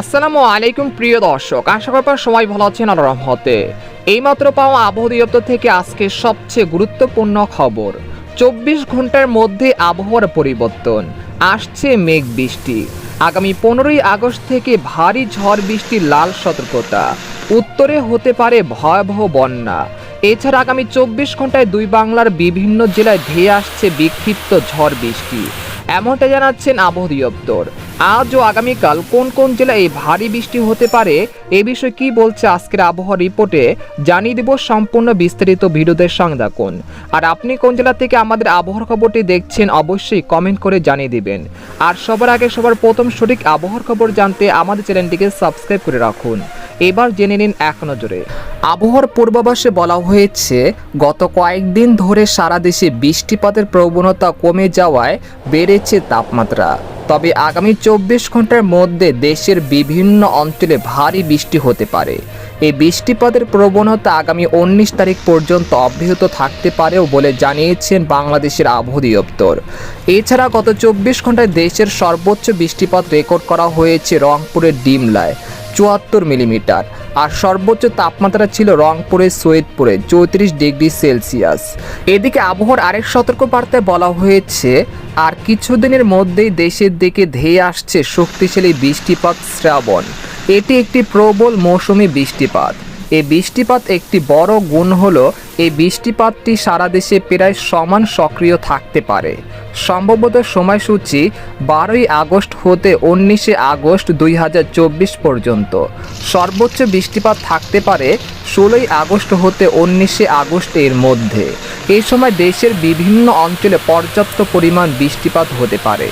আসসালামু আলাইকুম, প্রিয় দর্শক। আশা করি সবাই ভালো আছেন, আল্লাহর রহমতে। এইমাত্র পাওয়া আবহাওয়া দপ্তর থেকে আজকে সবচেয়ে গুরুত্বপূর্ণ খবর। চব্বিশ ঘণ্টার মধ্যে আবহাওয়ার পরিবর্তন। আসছে মেঘ বৃষ্টি। আগামী পনেরোই আগস্ট থেকে ভারী ঝড় বৃষ্টির লাল সতর্কতা। উত্তরে হতে পারে ভয়াবহ বন্যা। এছাড়া আগামী চব্বিশ ঘন্টায় দুই বাংলার বিভিন্ন জেলায় ধেয়ে আসছে বিক্ষিপ্ত ঝড় বৃষ্টি। এমনটা জানাচ্ছেন আবহাওয়া দপ্তর। আজ ও আগামীকাল কোন কোন জেলায় ভারী বৃষ্টি হতে পারে এ বিষয়ে কি বলছে আজকের আবহাওয়া রিপোর্টে, জানিয়ে দেব সম্পূর্ণ বিস্তারিত ভিডিওদের সঙ্গে আর আপনি কোন জেলা থেকে আমাদের আবহাওয়ার খবরটি দেখছেন অবশ্যই কমেন্ট করে জানিয়ে দিবেন। আর সবার আগে সবার প্রথম সঠিক আবহাওয়ার খবর জানতে আমাদের চ্যানেলটিকে সাবস্ক্রাইব করে রাখুন। এবার জেনে নিন এক নজরে। আবহাওয়ার পূর্বাভাসে বলা হয়েছে, গত কয়েকদিন ধরে সারা দেশে বৃষ্টিপাতের প্রবণতা কমে যাওয়ায় বেড়েছে তাপমাত্রা। তবে আগামী চব্বিশ ঘণ্টার মধ্যে দেশের বিভিন্ন অঞ্চলে ভারী বৃষ্টি হতে পারে। এই বৃষ্টিপাতের প্রবণতা আগামী উনিশ তারিখ পর্যন্ত অব্যাহত থাকতে পারেও বলে জানিয়েছেন বাংলাদেশের আবহাওয়া দপ্তর এছাড়া গত চব্বিশ ঘন্টায় দেশের সর্বোচ্চ বৃষ্টিপাত রেকর্ড করা হয়েছে রংপুরের ডিমলায়। চুয়াত্তর মিলিমিটার আর সর্বোচ্চ তাপমাত্রা ছিল রংপুরে, সৈয়দপুরে, চৌত্রিশ ডিগ্রি সেলসিয়াস। এদিকে আবহাওয়ার আরেক সতর্ক বার্তায় বলা হয়েছে, আর কিছুদিনের মধ্যেই দেশের দিকে ধেয়ে আসছে শক্তিশালী বৃষ্টিপাত শ্রাবণ। এটি একটি প্রবল মৌসুমি বৃষ্টিপাত। এই বৃষ্টিপাত একটি বড় গুণ হলো এই বৃষ্টিপাতটি সারা দেশে প্রায় সমান সক্রিয় থাকতে পারে। সম্ভবত সময়সূচি বারোই আগস্ট হতে উনিশে আগস্ট দুই হাজার চব্বিশ পর্যন্ত। সর্বোচ্চ বৃষ্টিপাত থাকতে পারে ষোলোই আগস্ট হতে উনিশে আগস্টের মধ্যে। এই সময় দেশের বিভিন্ন অঞ্চলে পর্যাপ্ত পরিমাণ বৃষ্টিপাত হতে পারে।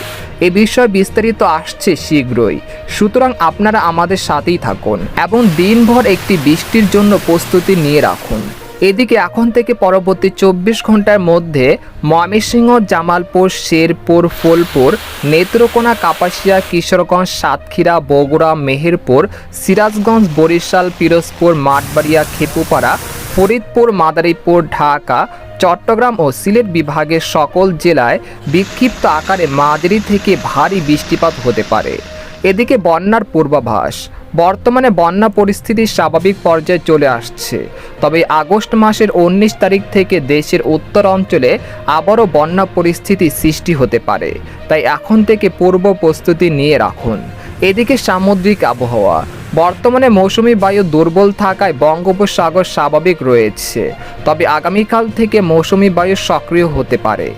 এ বিষয়ে বিস্তারিত আসছে শীঘ্রই। সুতরাং আপনারা আমাদের সাথেই থাকুন এবং দিনভর একটি বৃষ্টির জন্য প্রস্তুতি নিয়ে রাখুন। এদিকে এখন থেকে পরবর্তী চব্বিশ ঘণ্টার মধ্যে ময়মনসিংহ, জামালপুর, শেরপুর, ফুলপুর, নেত্রকোনা, কাপাসিয়া, কিশোরগঞ্জ, সাতক্ষীরা, বগুড়া, মেহেরপুর, সিরাজগঞ্জ, বরিশাল, পিরোজপুর, মাঠবাড়িয়া খেপুপাড়া ফরিদপুর, মাদারীপুর, ঢাকা চট্টগ্রাম ও সিলেট বিভাগের সকল জেলায় বিক্ষিপ্ত আকারে মাঝারি থেকে ভারী বৃষ্টিপাত হতে পারে। এদিকে বন্যার পূর্বাভাস। বর্তমানে বন্যা পরিস্থিতি স্বাভাবিক পর্যায়ে চলে আসছে। তবে আগস্ট মাসের উনিশ তারিখ থেকে দেশের উত্তর অঞ্চলে আবারও বন্যা পরিস্থিতি সৃষ্টি হতে পারে। তাই এখন থেকে পূর্ব প্রস্তুতি নিয়ে রাখুন। এদিকে সামুদ্রিক আবহাওয়া। বর্তমানে মৌসুমি বায়ু দুর্বল থাকায় বঙ্গোপসাগর স্বাভাবিক রয়েছে। তবে আগামীকাল থেকে মৌসুমি বায়ু সক্রিয় হতে পারে।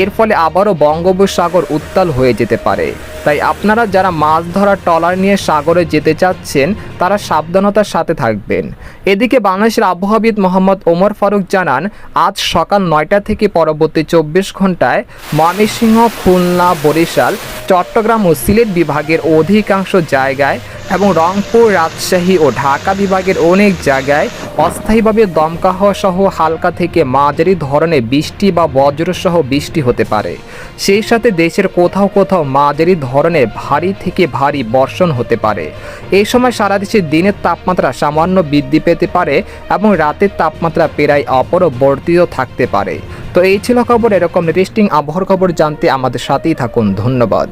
এর ফলে আবারও বঙ্গোপসাগর উত্তাল হয়ে যেতে পারে। তাই আপনারা যারা মাছ ধরা ট্রলার নিয়ে সাগরে যেতে চাচ্ছেন, তারা সাবধানতার সাথে থাকবেন। এদিকে বাংলাদেশের আবহাওয়াবিদ মোহাম্মদ ওমর ফারুক জানান, আজ সকাল নয়টা থেকে পরবর্তী চব্বিশ ঘন্টায় ময়মনসিংহ, খুলনা, বরিশাল, চট্টগ্রাম ও সিলেট বিভাগের অধিকাংশ জায়গায় এবং রংপুর, রাজশাহী ও ঢাকা বিভাগের অনেক জায়গায় অস্থায়ীভাবে দমকা হওয়া সহ হালকা থেকে মাঝারি ধরনের বৃষ্টি বা বজ্রসহ বৃষ্টি হতে পারে। সেই সাথে দেশের কোথাও কোথাও মাঝারি ধরনের ভারী থেকে ভারী বর্ষণ হতে পারে। এই সময় সারা দেশে দিনের তাপমাত্রা সামান্য বৃদ্ধি পেতে পারে এবং রাতের তাপমাত্রা প্রায় অপরবর্তিত থাকতে পারে। তো এই ছিল খবর, এরকম রেস্টিং আবহাওয়ার খবর জানতে আমাদের সাথেই থাকুন। ধন্যবাদ।